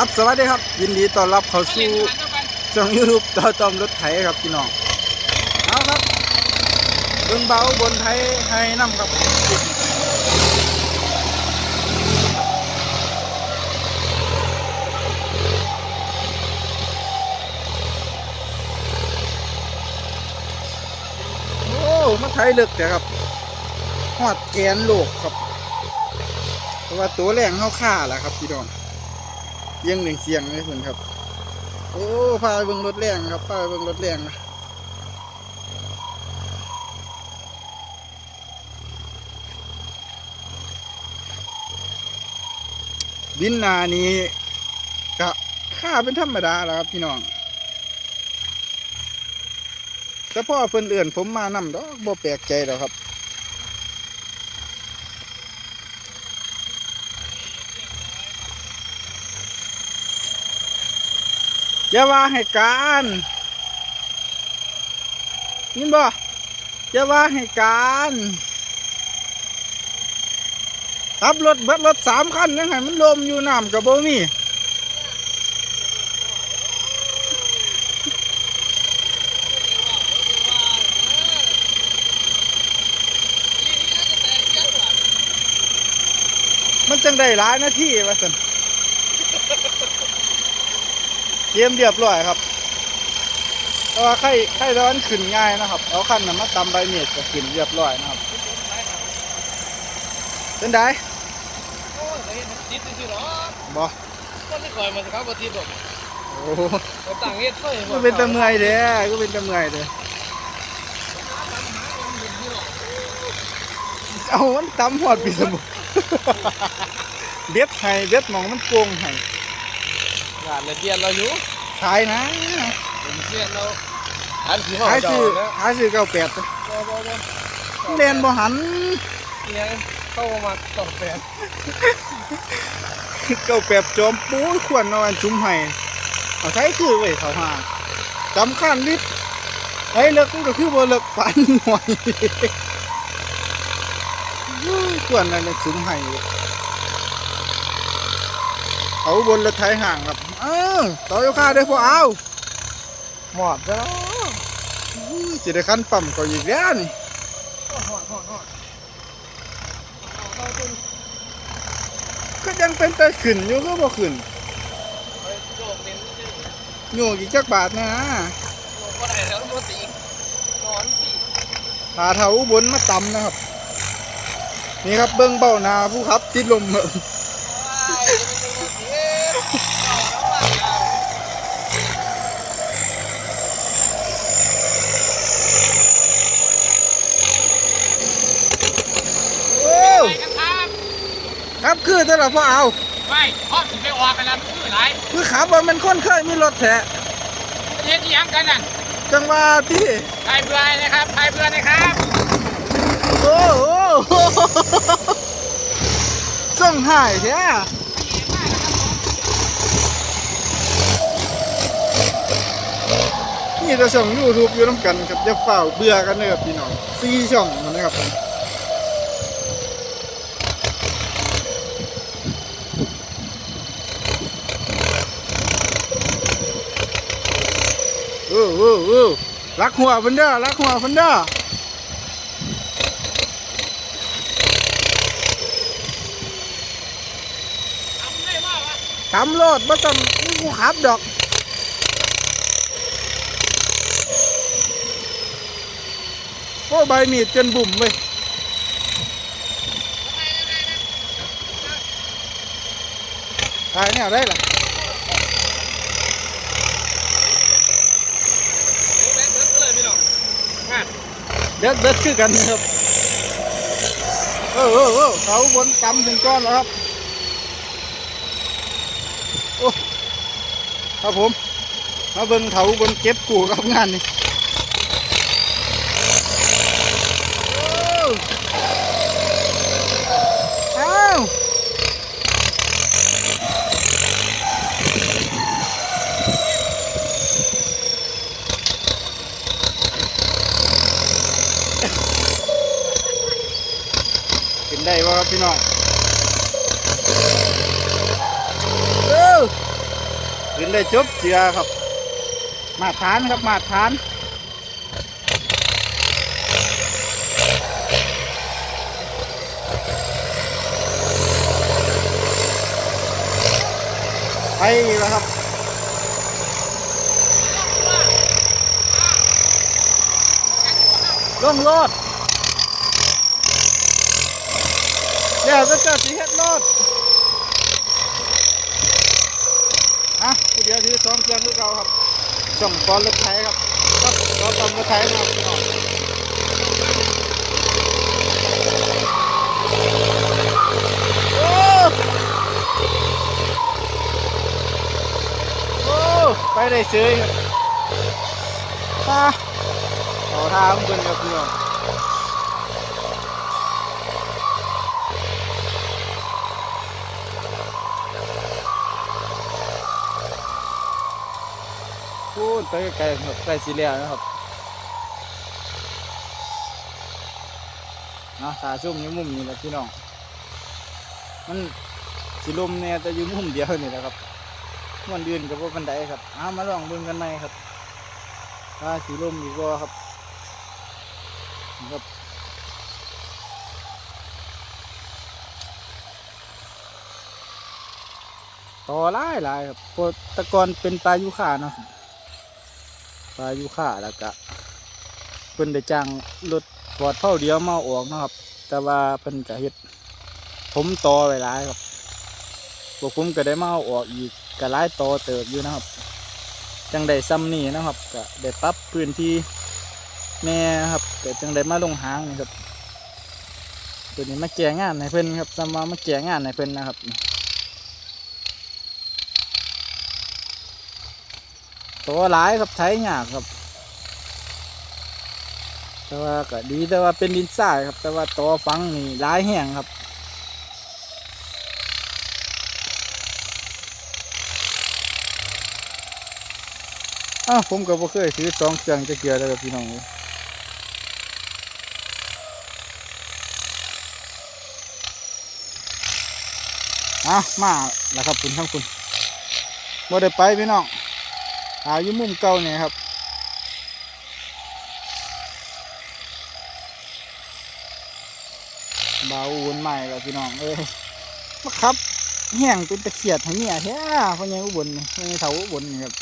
ครับสวัสดีครับ ยินดีต้อนรับเข้าสู่ช่องยูทูบต่อตอมรถไถครับพี่น้องเอาครับเบิ่งเบาบนไทยให้น้ำครับโอ้มาไทยเลึกแต่ครับหอดแกนโลกครับเพราะว่าตัวแรงเข้าค่าแหละครับพี่น้อง สียงหนึ่งเสียงเลยเพื่อนครับ โอ้พาเบิ่งรถแรงครับพาเบิ่งรถแรงนะบินนานี้ก็ค่าเป็นธรรมดาแล้วครับพี่น้องแต่พ่อเพิ่นเอื่อนผมมานำดอกบ่แปลกใจหรอกครับ อย่าว่าให้การยินบ่อย่าว่าให้การขับรถเบิดรถสามคันยังไงมันลมอยู่น้ำกับบ่มีมันจังได้หลายนาทีว่าสัน เกมเรียบร้อยครับ แต่ว่าไข่ไข่ร้อนขึ้นง่ายนะครับ เอาขั้นน้ำมาตำใบเมียดก็ขึ้นเรียบร้อยนะครับเป็นไดโอ้ยเห็นจิตจริงๆหรอบ่คนที่คอยมาสักวันที่บอกโอ้โหเราต่างเฮ็ดเท่าไหร่ก็เป็นตะเมื่อยเด้ก็เป็นตะเมื่อยเด้เอามันตำหอดปีสมุเบ็ดให้เบ็ดหมองมันโกงให้ งานเลยเดียนเราอยู่ขายนะเป็นเดียนเราอันที่อขายจอซื้อขายซื้อเก้าแปดเล่นบ่หันเนี่ยเข้ามาต่อแปดเก้าแปดจอมปูควรเอาอันจุ่มให้เอาใช้คือไว้เขาหาจำขั้นลิตรไอ้เลิกก็คือบ่เลิกฝันหน่อยควรอันนั้นจุ่มให้ เขาบนรถไถห่างครับเออต่อยค่าได้พอเอาหมอดจ้าอุ้ยสิได้คันปั๊มก็อีกแล้วนี่หอดหอดหอดก็ยังเป็นแต่ขึ้นอยู่ก็บ่ขึ้นโยกอีกจักบาทนะโยกก็ได้แล้วมันตีนอนตีพาเท้าอุบนมาตำนะครับ นี่ครับเบิ้องเบ้านาผู้ขับติดลม คือแต่ละพ่อเอาไปพร้อมสิไปออกกันแล้วคือหลายคือขับว่ามันคนเคยมีรถแท้ประเทศที่ยังกันนั่นจังว่าที่ไทยเบื่อนะครับไทยเบื่อนะครับโอ้โหส่งหายแท้นี่จะส่งยูทูบอยู่น้ำกันครับจะเฝ้าเบื่อกันเลยครับพี่น้องซีช่องมันนะครับ ผมโอ้โอ้โอ้รักหัวพันเด้อรักหัวพันเด้อทำได้ว่าวะทำโลดบ่ต้องกูขับดอกโอ้ใบมีดจนบุ่มเว้ยตายแนวได้ล่ะอ้แบงค์เบิร์ดเลยพี่น้องงาน เด็ดเด็ดคือกันครับเออเออเออเขาบนกำถึงก้อนแล้วครับโอ้ครับผมมาเบิ่งเขาบนเก็บกูกับงานนี่โอ้อ้าวเป็น ได้บ่ครับพี่น้องเออขึ้นได้จบเจือครับ มาตรฐานครับมาตรฐานไปอีกแล้วครับลงรถเดี๋ยว จะเจอสีเฮ็ดรถอะกูเดี๋ยวถือสองเครื่องคือเก่าครับส่งตอนรถไถครับครับตอนตอนรถไถนะครับไปได้เสยครับอะขอทางเบิ่งครับพี่น้อง พูดไปไกลครับใกลสีเหลืองนะครับนะตาซุ่มอยู่มุมนี้แหละพี่น้อง มันสีลมเนี่ยแต่อยู่มุมเดียวนี่แหละครับมันเดือนกับว่าบันไดครับเอามาลองเบิ่งกันไหมครับว่าสีลมอยู่บ่ครับครับต่อหลายหลายครับเพราะแตะกอนเป็นปลายุค่าเนาะครับ ปลายุค่าแล้วก็เพิ่นได้จ้างรถฟอร์ดเผาเดียวมาออกนะครับ แต่ว่าเพิ่นก็เฮ็ดผมต่อไว้หลายครับพวกผมก็ได้มาออกอีกก็หลายต่อเติบอยู่นะครับ จังได้ซ้ำนี่นะครับก็ได้ปรับพื้นที่แม่ครับเกิดจังได้มาลงหางนี่ครับตัวนี้มาแก่งานให้เพิ่นครับจำมามาแก่งานให้เพิ่นนะครับ ตัวหลายครับไถยากครับ แต่ว่าก็ดีแต่ว่าเป็นดินทรายครับ แต่ว่าตัวฟังนี่หลายแห้งครับอ้าวผมก็บ่เคยถือสองเครื่องจะเกี่ยวเลยครับพี่น้องเอ้ยอะมาแล้วครับคุณทั้งคุณบ่ได้ไปพี่น้อง หาอยู่มุมเก่าเนี่ยครับบาวนใหม่แล้วพี่น้องเอ้ยมาครับแห้งเป็นตะเขียดให้เนี่ยแท้พ่อใหญ่อุบลพ่อใหญ่เถาอุบลครับ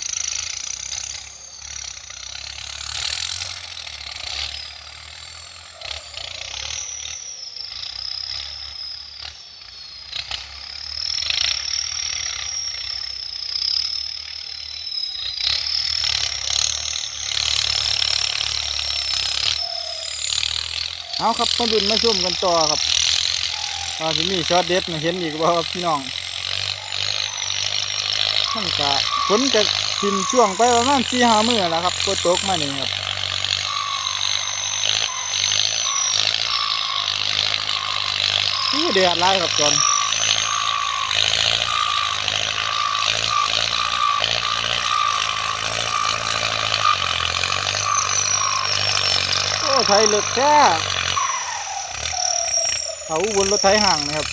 เอาครับมาดุนมาชุ่มกันต่อครับว่าสิมีช็อตเด็ดมาเห็นอีกบ่ครับพี่น้องมันกะฝนจะทิมช่วงไปประมาณสี่ห้ามือแล้วครับก็ตกมาหนี่งครับอู้เดือดร้ายครับจนโอ้ไทยเลึกแค่ เขาอุบนรถไทยห่างนะครับ